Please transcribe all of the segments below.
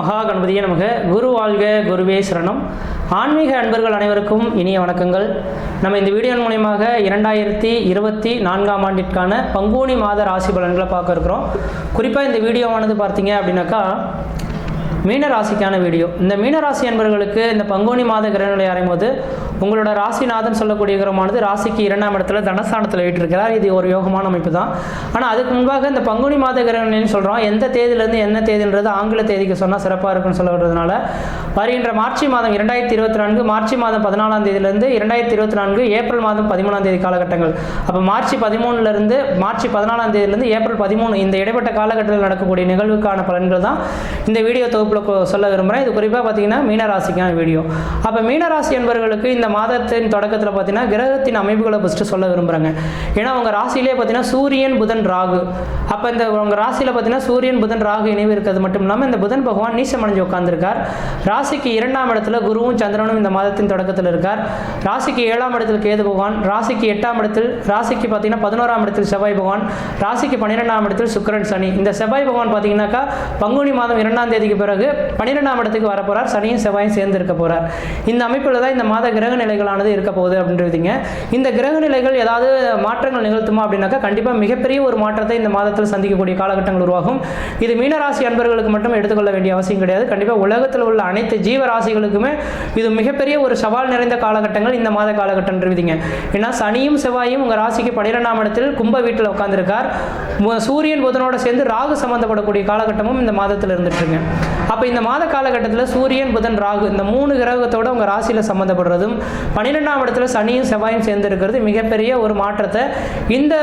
மகா கணபதியே நமக. குரு வாழ்க குருவே சரணம். ஆன்மீக அன்பர்கள் அனைவருக்கும் இனிய வணக்கங்கள். நம்ம இந்த வீடியோ மூலியமாக இரண்டாயிரத்தி இருபத்தி நான்காம் ஆண்டிற்கான பங்குனி மாத ராசி பலன்களை பார்க்க இருக்கிறோம். குறிப்பாக இந்த வீடியோவானது பார்த்தீங்க அப்படின்னாக்கா மீனராசிக்கான வீடியோ. இந்த மீனராசி அன்பர்களுக்கு இந்த பங்குனி மாத கிரகநிலை அறையும்போது உங்களோட ராசிநாதன் சொல்லக்கூடிய கிரகமானது ராசிக்கு இரண்டாம் இடத்துல தனஸ்தானத்தில் வீட்டிருக்கிறார். இது ஒரு யோகமான அமைப்பு தான் ஆனால் அதுக்கு முன்பாக இந்த பங்குனி மாத கிரகநிலைன்னு சொல்கிறோம் எந்த தேதியிலேருந்து என்ன தேதின்றது ஆங்கில தேதிக்கு சொன்னால் சிறப்பாக இருக்குன்னு சொல்லுறதுனால வருகின்ற மார்ச் மாதம் இரண்டாயிரத்தி இருபத்தி நான்கு மார்ச் மாதம் பதினாலாம் தேதியிலேருந்து இரண்டாயிரத்தி இருபத்தி நான்கு ஏப்ரல் மாதம் பதிமூணாம் தேதி காலகட்டங்கள். அப்போ மார்ச் பதிமூணுலேருந்து மார்ச் பதினாலாம் தேதியிலேருந்து ஏப்ரல் பதிமூணு இந்த இடைப்பட்ட காலகட்டத்தில் நடக்கக்கூடிய நிகழ்வுக்கான பலன்கள் தான் இந்த வீடியோ தொகுப்பு தொகுப்பில் சொல்ல விரும்புகிறேன் இது குறிப்பாக பார்த்தீங்கன்னா மீனராசிக்கான வீடியோ. அப்போ மீனராசி என்பவர்களுக்கு இந்த மாதத்தின் தொடக்கத்தில் பார்த்தீங்கன்னா கிரகத்தின் அமைப்புகளை ஃபஸ்ட்டு சொல்ல விரும்புகிறேங்க ஏன்னா உங்கள் ராசியிலே பார்த்தீங்கன்னா சூரியன் புதன் ராகு. அப்போ இந்த உங்கள் ராசியில் பார்த்தீங்கன்னா சூரியன் புதன் ராகு இணைவு இருக்கிறது மட்டும் இல்லாமல் இந்த புதன் பகவான் நீசமடைஞ்சு உட்காந்துருக்கார் ராசிக்கு இரண்டாம் இடத்துல குருவும் சந்திரனும் இந்த மாதத்தின் தொடக்கத்தில் இருக்கார். ராசிக்கு ஏழாம் இடத்தில் கேது பகவான். ராசிக்கு எட்டாம் இடத்தில் ராசிக்கு பார்த்தீங்கன்னா பதினோராம் இடத்தில் செவ்வாய் பகவான். ராசிக்கு பன்னிரெண்டாம் இடத்தில் சுக்கிரன் சனி. இந்த செவ்வாய் பகவான் பார்த்தீங்கன்னாக்கா பங்குனி மாதம் இரண்டாம் தேதிக்கு பிறகு பன்னிரெண்டாம் இடத்துக்கு வரப்போகிறார் சனியும் செவ்வாயும் சேர்ந்து இருக்க போறார். இந்த அமைப்பில் தான் இந்த மாத கிரக நிலைகளானது இருக்க போகுது அப்படின்றதுங்க இந்த கிரக நிலைகள் ஏதாவது மாற்றங்கள் நிகழ்த்துமா அப்படின்னாக்கா கண்டிப்பாக மிகப்பெரிய ஒரு மாற்றத்தை இந்த மாதத்தில் சந்திக்கக்கூடிய காலகட்டங்கள் உருவாகும். இது மீனராசி அன்பர்களுக்கு மட்டும் எடுத்துக்கொள்ள வேண்டிய அவசியம் கிடையாது. கண்டிப்பாக உலகத்தில் உள்ள அனைத்து ஜீவராசிகளுக்குமே இது மிகப்பெரிய ஒரு சவால் நிறைந்த காலகட்டங்கள் இந்த மாத காலகட்டம்ன்றதுங்க ஏன்னா சனியும் செவ்வாயும் உங்கள் ராசிக்கு பன்னிரெண்டாம் இடத்தில் கும்ப வீட்டில் உட்காந்துருக்கார் சூரியன் புதனோட சேர்ந்து ராகு சம்பந்தப்படக்கூடிய காலகட்டமும் இந்த மாதத்தில் இருந்துட்டுருங்க அப்போ இந்த மாத காலகட்டத்தில் சூரியன் புதன் ராகு இந்த மூணு கிரகத்தோட உங்கள் ராசியில் சம்மந்தப்படுறதும் பன்னிரெண்டாம் இடத்துல சனியும் செவ்வாயும் சேர்ந்து இருக்கிறது மிகப்பெரிய ஒரு மாற்றத்தை இந்த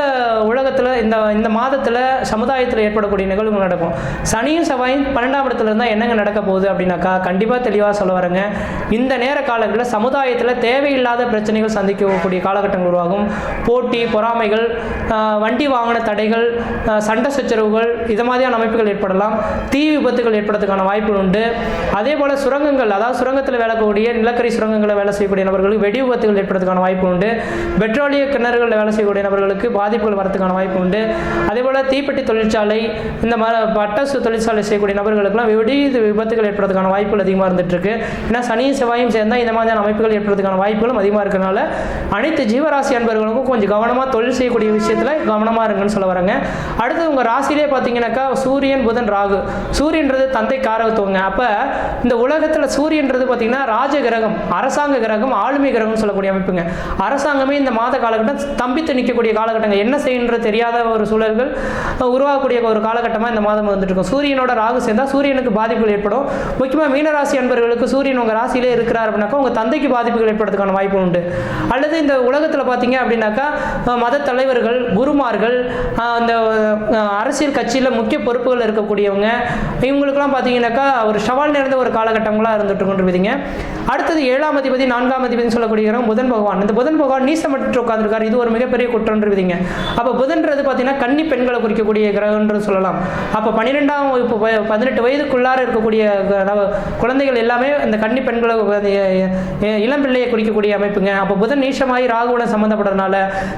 உலகத்தில் இந்த இந்த மாதத்தில் சமுதாயத்தில் ஏற்படக்கூடிய நிகழ்வுகள் நடக்கும். சனியும் செவ்வாயும் பன்னெண்டாம் இடத்துல இருந்தால் என்னங்க நடக்க போகுது அப்படின்னாக்கா கண்டிப்பாக தெளிவாக சொல்ல வரேங்க. இந்த நேர காலங்களில் சமுதாயத்தில் தேவையில்லாத பிரச்சனைகள் சந்திக்கக்கூடிய காலகட்டங்கள் உருவாகும். போட்டி பொறாமைகள் வண்டி வாகன தடைகள் சண்டை சச்சரவுகள் இது மாதிரியான அமைப்புகள் ஏற்படலாம். தீ விபத்துகள் ஏற்படுறதுக்கான வாய்ப்புகள் உண்டு அதே போல் சுரங்கங்கள் அதாவது சுரங்கத்தில் வேலைக்கூடிய நிலக்கரி சுரங்கங்களை வேலை செய்யக்கூடிய நபர்களுக்கு வெடி விபத்துகள் ஏற்படுறதுக்கான வாய்ப்பு உண்டு பெட்ரோலிய கிணறுகளில் வேலை செய்யக்கூடிய நபர்களுக்கு பாதிப்புகள் வரதுக்கான வாய்ப்பு உண்டு அதே போல் தீப்பெட்டி தொழிற்சாலை இந்த மாதிரி பட்டாசு தொழிற்சாலை செய்யக்கூடிய நபர்களுக்கெல்லாம் வெடி விபத்துகள் ஏற்படுறதுக்கான வாய்ப்புகள் அதிகமாக இருந்துட்டு இருக்கு ஏன்னா சனியும் செவ்வாயும் சேர்ந்தால் இந்த மாதிரியான அமைப்புகள் ஏற்படுறதுக்கான வாய்ப்புகளும் அதிகமாக இருக்கிறனால அனைத்து ஜீவராசி அன்பர்களுக்கும் கொஞ்சம் கவனமாக தொழில் செய்யக்கூடிய விஷயத்தில் கவனமாக இருங்கன்னு சொல்ல வரேங்க. அடுத்து உங்கள் ராசியிலே பார்த்தீங்கன்னாக்கா சூரியன் புதன் ராகு. சூரியன்றது தந்தை காரகத்துவங்க அப்போ இந்த உலகத்தில் சூரியன்றது பார்த்தீங்கன்னா ராஜ கிரகம் அரசாங்க கிரகம் ஆளுமை கிரகம்னு சொல்லக்கூடிய அமைப்புங்க. அரசாங்கமே இந்த மாத காலகட்டம் தம்பித்து நிற்கக்கூடிய காலகட்டங்கள் என்ன செய்யன்றது தெரியாத ஒரு சூழல்கள் உருவாகக்கூடிய ஒரு காலகட்டமாக இந்த மாதம் வந்துட்டு இருக்கும் சூரியனோட ராகு சேர்ந்தால் சூரியனுக்கு பாதிப்புகள் ஏற்படும். முக்கியமாக மீனராசி அன்பர்களுக்கு சூரியன் உங்கள் ராசியிலே இருக்கிறார் அப்படின்னாக்கா உங்கள் தந்தைக்கு பாதிப்புகள் ஏற்படுறதுக்கான வாய்ப்பு உண்டு. அல்லது இந்த உலகத்தில் பார்த்தீங்க அப்படின்னாக்கா மத தலைவர்கள் குருமார்கள் அந்த அரசியல் கட்சியில் முக்கிய பொறுப்புகள் இருக்கக்கூடியவங்க இவங்களுக்கெல்லாம் பார்த்தீங்கன்னாக்கா ஒரு சவால் நிறைந்த ஒரு காலகட்டங்களாக இருந்துட்டு கொண்டிருப்பீங்க அடுத்தது ஏழாம் அதிபதி நான்காம் அதிபதினு சொல்லக்கூடிய புதன் பகவான். இந்த புதன் பகவான் நீசமற்று உட்கார்ந்திருக்காரு. இது ஒரு மிகப்பெரிய குற்றம்ன்றீங்க அப்போ புதன்றது பார்த்தீங்கன்னா கன்னி பெண்களை குறிக்கக்கூடிய கிரகம்ன்றது சொல்லலாம். அப்போ பன்னிரெண்டாம் வகுப்பு பதினெட்டு வயதுக்குள்ளார இருக்கக்கூடிய குழந்தைகள் எல்லாமே இந்த கன்னி பெண்களை இளம் பிள்ளையை குறிக்கக்கூடிய அமைப்புங்க. அப்போ புதன் நீசமாகி ராகுவுடன் சம்மந்தப்படுறதுனால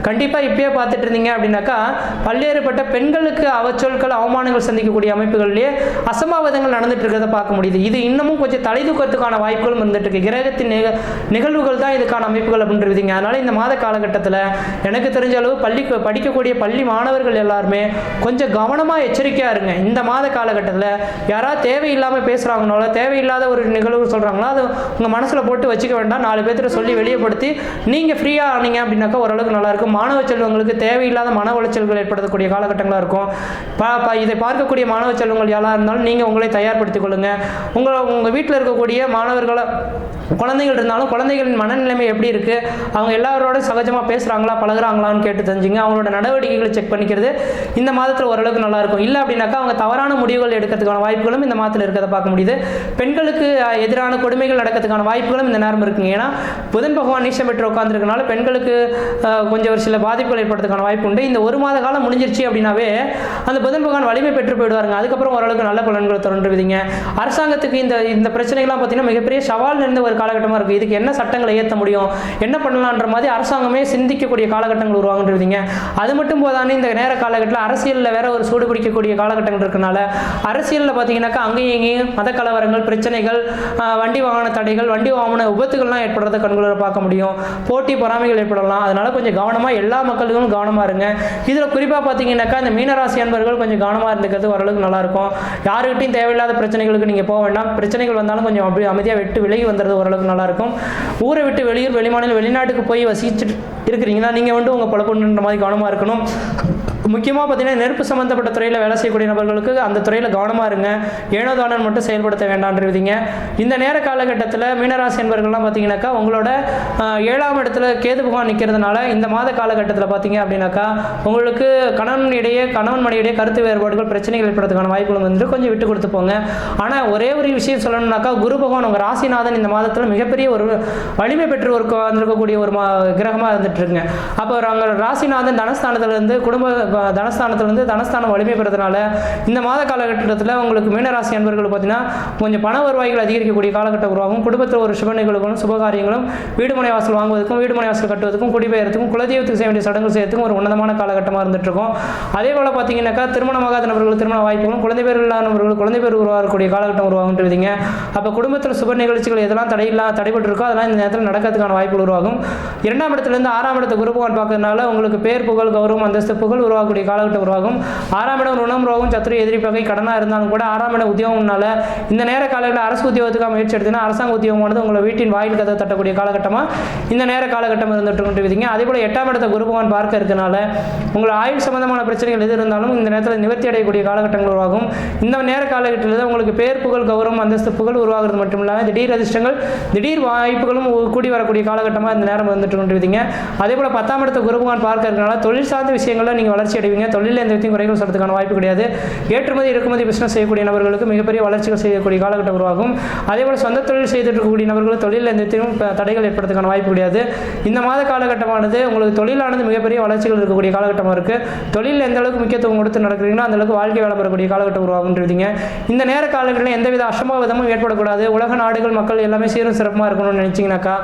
கண்டிப்பாக இப்பயே பார்த்துட்டு இருந்தீங்க அப்படின்னாக்கா பல்வேறுபட்ட பெண்களுக்கு அவச்சொற்கள் அவமானங்கள் சந்திக்கக்கூடிய அமைப்புகளிலேயே அசம்பாவிதங்கள் நடந்துட்டு இருக்கிறத பார்க்க முடியுது. இது இன்னமும் கொஞ்சம் தலை தூக்கத்துக்கான வாய்ப்புகளும் இருந்துட்டு இருக்கு கிரகத்தின் நிக- நிகழ்வுகள் தான் இதுக்கான அமைப்புகள் அப்படின்றதுங்க அதனால இந்த மாத காலகட்டத்தில் எனக்கு தெரிஞ்ச அளவு பள்ளி படிக்கக்கூடிய பள்ளி மாணவர்கள் எல்லாருமே கொஞ்சம் கவனமாக எச்சரிக்கையாக இருங்க. இந்த மாத காலகட்டத்தில் யாராவது தேவையில்லாமல் பேசுகிறாங்களோ தேவையில்லாத ஒரு நிகழ்வு சொல்கிறாங்களோ அது உங்கள் மனசில் போட்டு வச்சுக்க வேண்டாம். நாலு பேர்த்திட்ட சொல்லி வெளியப்படுத்தி நீங்கள் ஃப்ரீயாக ஆனீங்க அப்படின்னாக்கா ஓரளவுக்கு நல்லா இருக்கும் மாணவ செல்வங்களுக்கு தேவையில்லாத மன உளைச்சல்கள் ஏற்படுத்தக்கூடிய காலகட்டங்களாக இருக்கும். பா இதை பார்க்கக்கூடிய மாணவ செல்வங்கள் யாராக இருந்தாலும் நீங்கள் உங்களை தயார்படுத்தி தயார்படுத்திக் கொள்ளுங்கள் உங்களை உங்கள் வீட்டில் இருக்கக்கூடிய மாணவர்களை குழந்தைகள் இருந்தாலும் குழந்தைகளின் மனநிலைமை எப்படி இருக்குது அவங்க எல்லாரோட சகஜமாக பேசுகிறாங்களா பழகுறாங்களான்னு கேட்டு தெரிஞ்சுங்க. அவங்களோட நடவடிக்கைகளை செக் பண்ணிக்கிறது இந்த மாதத்தில் ஓரளவுக்கு நல்லாயிருக்கும் இல்லை அப்படின்னாக்கா அவங்க தவறான முடிவுகள் எடுக்கிறதுக்கான வாய்ப்புகளும் இந்த மாதத்தில் இருக்கிறத பார்க்க முடியுது. பெண்களுக்கு எதிரான கொடுமைகள் நடக்கிறதுக்கான வாய்ப்புகளும் இந்த நேரம் இருக்குங்க. ஏன்னா புதன் பகவான் நீச்சம் பெற்று உட்காந்துருக்கனால பெண்களுக்கு கொஞ்சம் ஒரு சில பாதிப்புகள் ஏற்படுறதுக்கான வாய்ப்பு உண்டு. இந்த ஒரு மாத காலம் முடிஞ்சிருச்சு அப்படின்னாவே அந்த புதன் பகவான் வலிமை பெற்று போயிடுவாருங்க. அதுக்கப்புறம் ஓரளவுக்கு நல்ல பலன்களை தொடர்ந்துவிதிங்க அரசாங்கத்துக்கு இந்த இந்த பிரச்சனைகள்லாம் பார்த்தீங்கன்னா மிகப்பெரிய சவால் நிறைந்த ஒரு காலகட்டமாக இருக்குது இதுக்கு என்ன சட்டங்களை ஏற்ற முடியும்? என்ன பண்ணலான்ற மாதிரி அரசாங்கமே சிந்திக்கக்கூடிய காலகட்டங்கள் உருவாகுன்றீங்க அது மட்டும் போதானே இந்த நேர காலகட்டத்தில் அரசியலில் வேற ஒரு சூடு பிடிக்கக்கூடிய காலகட்டங்கள் இருக்கனால அரசியலில் பார்த்தீங்கன்னாக்கா அங்கேயும் இங்கேயும் மத கலவரங்கள் பிரச்சனைகள் வண்டி வாகன தடைகள் வண்டி வாகன விபத்துகள்லாம் ஏற்படுறத கண்களில் பார்க்க முடியும். போட்டி பொறாமைகள் ஏற்படலாம். அதனால கொஞ்சம் கவனமாக எல்லா மக்களுக்கும் கவனமாக இருங்க. இதில் குறிப்பாக பார்த்தீங்கன்னாக்கா இந்த மீனராசி அன்பர்கள் கொஞ்சம் கவனமாக இருந்துக்கிறது ஓரளவுக்கு நல்லா இருக்கும் யாருக்கிட்டையும் தேவையில்லாத பிரச்சனை பிரச்சனைகளுக்கு நீங்கள் போக வேண்டாம். பிரச்சனைகள் வந்தாலும் கொஞ்சம் அப்படி அமைதியாக விட்டு விலகி வந்துடுறது ஓரளவுக்கு நல்லாயிருக்கும். ஊரை விட்டு வெளியூர் வெளிமாநிலம் வெளிநாட்டுக்கு போய் வசிச்சுட்டு இருக்கிறீங்கன்னா நீங்கள் வந்து உங்கள் பழக்கணுன்ற மாதிரி கவனமாக இருக்கணும். முக்கியமாக பார்த்தீங்கன்னா நெருப்பு சம்மந்தப்பட்ட துறையில் வேலை செய்யக்கூடிய நபர்களுக்கு அந்த துறையில் கவனமாக இருங்க. ஏனோ தானன் மட்டும் செயல்படுத்த வேண்டான்றீங்க இந்த நேர காலகட்டத்தில் மீனராசி என்பவர்கள்லாம் பார்த்தீங்கன்னாக்கா உங்களோட ஏழாம் இடத்துல கேது பகவான் நிற்கிறதுனால இந்த மாத காலகட்டத்தில் பார்த்தீங்க அப்படின்னாக்கா உங்களுக்கு கணவன் இடையே கணவன் மனையிடையே கருத்து வேறுபாடுகள் பிரச்சனைகள் ஏற்படுறதுக்கான வாய்ப்புகள் வந்து கொஞ்சம் விட்டு கொடுத்து போங்க. ஆனால் ஒரே ஒரு விஷயம் சொல்லணும்னாக்கா குரு பகவான் உங்கள் ராசிநாதன் இந்த மாதத்தில் மிகப்பெரிய ஒரு வலிமை பெற்று ஒரு வந்திருக்கக்கூடிய ஒரு மா கிரகமாக இருந்துட்டு இருக்குங்க. அப்போ அவங்க ராசிநாதன் தனஸ்தானத்திலிருந்து குடும்ப தனஸ்தானத்திலிருந்து தனஸ்தானம் வலிமை பெறதுனால இந்த மாத காலகட்டத்தில் உங்களுக்கு மீனராசி அன்பர்கள் பார்த்தீங்கன்னா கொஞ்சம் பண வருவாய்கள் அதிகரிக்கக்கூடிய காலகட்டம் உருவாகும். குடும்பத்தில் ஒரு சுப நிகழ்வுகளும் சுபகாரியங்களும் வீடுமனை வாசல் வாங்குவதற்கும் வீடுமனை வாசல் கட்டுவதற்கும் குடிபெயர்த்துக்கும் குலதெய்வத்துக்கு செய்ய வேண்டிய சடங்கு செய்யறதுக்கும் ஒரு உன்னதமான காலகட்டமாக இருந்துட்டு இருக்கும் அதே போல் பார்த்தீங்கன்னாக்கா திருமணமாகாத நபர்கள் திருமண வாய்ப்புகளும் குழந்தை பேர் இல்லாதவர்கள் குழந்தை பேர் உருவாகக்கூடிய காலகட்டம் உருவாகுன்றீங்க அப்போ குடும்பத்தில் சுப நிகழ்ச்சிகள் எதெல்லாம் தடையில்லா தடைபட்டுருக்கோ அதெல்லாம் இந்த நேரத்தில் நடக்கிறதுக்கான வாய்ப்புகள் உருவாகும். இரண்டாம் இடத்துலேருந்து ஆறாம் இடத்த குருபகவான் பார்க்கறதுனால உங்களுக்கு பேர் புகழ் கௌரவம் அந்தஸ்து புகழ் உருவாகக்கூடிய காலகட்டம் உருவாகும். ஆறாம் இடம் ருணம் ரோகம் சத்துரு எதிரி பகை கடனாக இருந்தாலும் கூட ஆறாம் இடம் உத்தியோகம்னால இந்த நேர காலகட்டம் அரசு உத்தியோகத்துக்காக முயற்சி எடுத்தீங்கன்னா அரசாங்க உத்தியோகமானது உங்களை வீட்டின் வாயில் கதை தட்டக்கூடிய காலகட்டமாக இந்த நேர காலகட்டம் இருந்துட்டு கொண்டிருக்கீங்க அதே போல் எட்டாம் இடத்தை குரு பகவான் பார்க்க இருக்கனால உங்கள் ஆயுள் சம்பந்தமான பிரச்சனைகள் எது இருந்தாலும் இந்த நேரத்தில் நிவர்த்தி அடையக்கூடிய காலகட்டங்கள் உருவாகும். இந்த நேர காலகட்டத்தில் உங்களுக்கு பேர் புகழ் கௌரவம் அந்தஸ்து புகழ் உருவாகிறது மட்டும் இல்லாமல் திடீர் அதிர்ஷ்டங்கள் திடீர் வாய்ப்புகளும் கூடி வரக்கூடிய காலகட்டமாக இந்த நேரம் வந்துட்டு கொண்டிருக்கீங்க அதே போல் பத்தாம் இடத்தை குருபகவான் பார்க்க இருக்கனால தொழில் சார்ந்த விஷயங்களில் நீங்கள் வளர்ச்சி அடைவீங்க தொழிலில் எந்த விதத்தையும் குறைகள் சொல்றதுக்கான வாய்ப்பு கிடையாது. ஏற்றுமதி இறக்குமதி பிசினஸ் செய்யக்கூடிய நபர்களுக்கு மிகப்பெரிய வளர்ச்சிகள் செய்யக்கூடிய காலகட்டம் உருவாகும். அதே போல் சொந்த தொழில் செய்துட்டு இருக்கக்கூடிய நபர்கள் தொழிலில் எந்த விதத்திலும் தடைகள் ஏற்படுறதுக்கான வாய்ப்பு கிடையாது. இந்த மாத காலகட்டமானது உங்களுக்கு தொழிலானது மிகப்பெரிய வளர்ச்சிகள் இருக்கக்கூடிய காலகட்டமாக இருக்குது தொழிலில் எந்த அளவுக்கு முக்கியத்துவம் கொடுத்து நடக்கிறீங்களோ அந்த அளவுக்கு வாழ்க்கை வேலை பெறக்கூடிய காலகட்டம் உருவாகுன்றீங்க இந்த நேர காலகட்டத்தில் எந்தவித அசம்பாவிதமும் ஏற்படக்கூடாது. உலக நாடுகள் மக்கள் எல்லாமே சீரும் சிறப்பாக இருக்கணும்னு நினச்சிங்கனாக்கா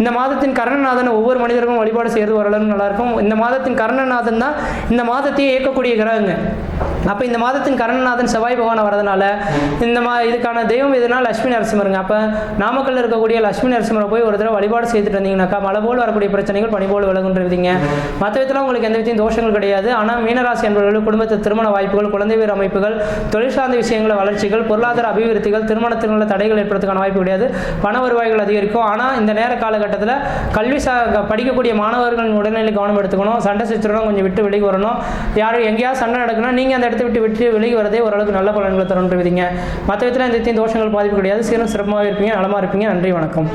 இந்த மாதத்தின் கர்ணநாதன் ஒவ்வொரு மனிதருக்கும் வழிபாடு செய்கிறது ஓரளவு நல்லாயிருக்கும் இந்த மாதத்தின் கர்ணநாதன் தான் இந்த மாதத்தையே இயக்கக்கூடிய கிரகங்க. அப்போ இந்த மாதத்தின் கரணநாதன் செவ்வாய் பகவான் வரதுனால இந்த மா இதுக்கான தெய்வம் எதுனா லட்சுமி நரசிம்மருங்க. அப்போ நாமக்கல்ல இருக்கக்கூடிய லட்சுமி நரசிம்மரை போய் ஒரு தடவை வழிபாடு செய்துட்டு வந்தீங்கன்னாக்கா மழை போல் வரக்கூடிய பிரச்சனைகள் பனி போல் விலகுன்றீங்க மற்ற விதத்தில் உங்களுக்கு எந்த விதத்தையும் தோஷங்கள் கிடையாது. ஆனால் மீனராசி என்பவர்கள் குடும்பத்தில் திருமண வாய்ப்புகள் குழந்தை வீர அமைப்புகள் தொழில் சார்ந்த விஷயங்கள வளர்ச்சிகள் பொருளாதார அபிவிருத்திகள் திருமணத்தில் உள்ள தடைகள் ஏற்படுறதுக்கான வாய்ப்பு கிடையாது. பண வருவாய்கள் அதிகரிக்கும். ஆனால் இந்த நேர காலகட்டத்தில் கல்வி சா படிக்கக்கூடிய மாணவர்களின் உடல்நிலை கவனம் எடுத்துக்கணும். சண்டை சச்சரவும் கொஞ்சம் விட்டு வெளியே வரணும். யாரும் எங்கேயாவது சண்டை நடக்கணும் நீங்கள் அந்த இடத்த விட்டு விட்டு விலகி வரதே ஓரளவுக்கு நல்ல பலன்களை தருன்றீங்க மற்ற விதத்தில் இந்த தோஷங்கள் பாதிப்பு கிடையாது. சீரும் சிறப்பாக இருப்பீங்க. நலமாக இருப்பீங்க. நன்றி வணக்கம்.